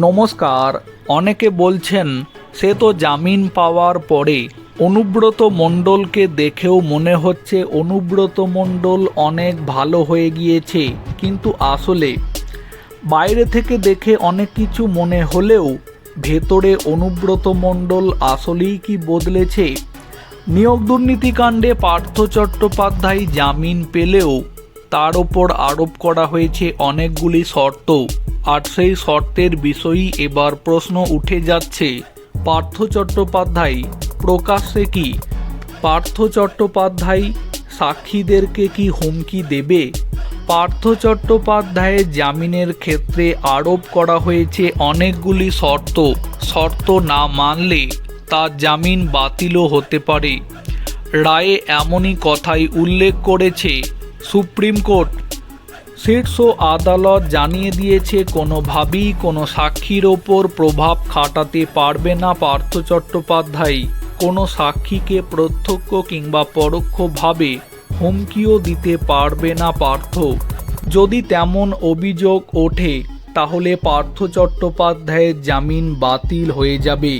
নমস্কার, অনেকে বলছেন, সে তো জামিন পাওয়ার পরে অনুব্রত মণ্ডলকে দেখেও মনে হচ্ছে অনুব্রত মণ্ডল অনেক ভালো হয়ে গিয়েছে। কিন্তু আসলে বাইরে থেকে দেখে অনেক কিছু মনে হলেও ভেতরে অনুব্রত মণ্ডল আসলেই কি বদলেছে? নিয়োগ দুর্নীতিকাণ্ডে পার্থ চট্টোপাধ্যায় জামিন পেলেও তার ওপর আরোপ করা হয়েছে অনেকগুলি শর্ত। আর সেই শর্তের বিষয়ই এবার প্রশ্ন উঠে যাচ্ছে। পার্থ চট্টোপাধ্যায় প্রকাশ্যে কি? পার্থ চট্টোপাধ্যায় সাক্ষীদেরকে কি হুমকি দেবে? পার্থ চট্টোপাধ্যায়ের জামিনের ক্ষেত্রে আরোপ করা হয়েছে অনেকগুলি শর্ত। শর্ত না মানলে তার জামিন বাতিলও হতে পারে। রায়ে এমনই কথাই উল্লেখ করেছে সুপ্রিম কোর্ট। শীর্ষ আদালত জানিয়ে দিয়েছে কোনোভাবেই কোনো সাক্ষীর ওপর প্রভাব খাটাতে পারবে না পার্থ চট্টোপাধ্যায়। কোনো সাক্ষীকে প্রত্যক্ষ কিংবা পরোক্ষভাবে হুমকিও দিতে পারবে না পার্থ। যদি তেমন অভিযোগ ওঠে, তাহলে পার্থ চট্টোপাধ্যায়ের জামিন বাতিল হয়ে যাবে।